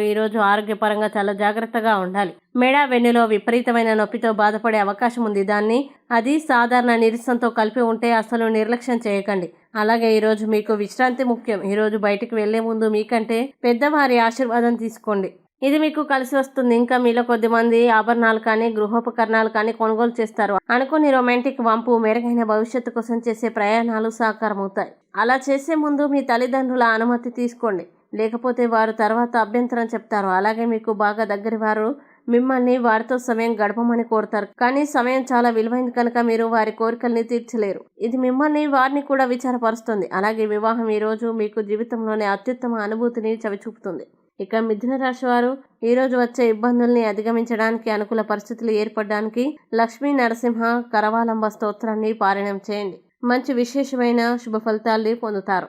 వారు ఈరోజు ఆరోగ్యపరంగా చాలా జాగ్రత్తగా ఉండాలి. మెడ వెన్నులో విపరీతమైన నొప్పితో బాధపడే అవకాశం ఉంది. దాన్ని అది సాధారణ నీరసంతో కలిపి ఉంటే అసలు నిర్లక్ష్యం చేయకండి. అలాగే ఈరోజు మీకు విశ్రాంతి ముఖ్యం. ఈరోజు బయటికి వెళ్ళే ముందు మీకంటే పెద్దవారి ఆశీర్వాదం తీసుకోండి. ఇది మీకు కలిసి వస్తుంది. ఇంకా మీలో కొద్దిమంది ఆభరణాలు కానీ గృహోపకరణాలు కానీ కొనుగోలు చేస్తారు. అనుకుని రొమాంటిక్ వంపు మెరుగైన భవిష్యత్తు కోసం చేసే ప్రయాణాలు సాకారమవుతాయి. అలా చేసే ముందు మీ తల్లిదండ్రుల అనుమతి తీసుకోండి. లేకపోతే వారు తర్వాత అభ్యంతరం చెప్తారు. అలాగే మీకు బాగా దగ్గర వారు మిమ్మల్ని వారితో సమయం గడపమని కోరుతారు. కానీ సమయం చాలా విలువైంది కనుక మీరు వారి కోరికల్ని తీర్చలేరు. ఇది మిమ్మల్ని వారిని కూడా విచారపరుస్తుంది. అలాగే వివాహం ఈరోజు మీకు జీవితంలోనే అత్యుత్తమ అనుభూతిని చవిచూపుతుంది. ఇక మిథున రాశి వారు ఈరోజు వచ్చే ఇబ్బందుల్ని అధిగమించడానికి అనుకూల పరిస్థితులు ఏర్పడడానికి లక్ష్మీ నరసింహ కరవాలంబ స్తోత్రాన్ని పారాయణం చేయండి. మంచి విశేషమైన శుభ ఫలితాల్ని పొందుతారు.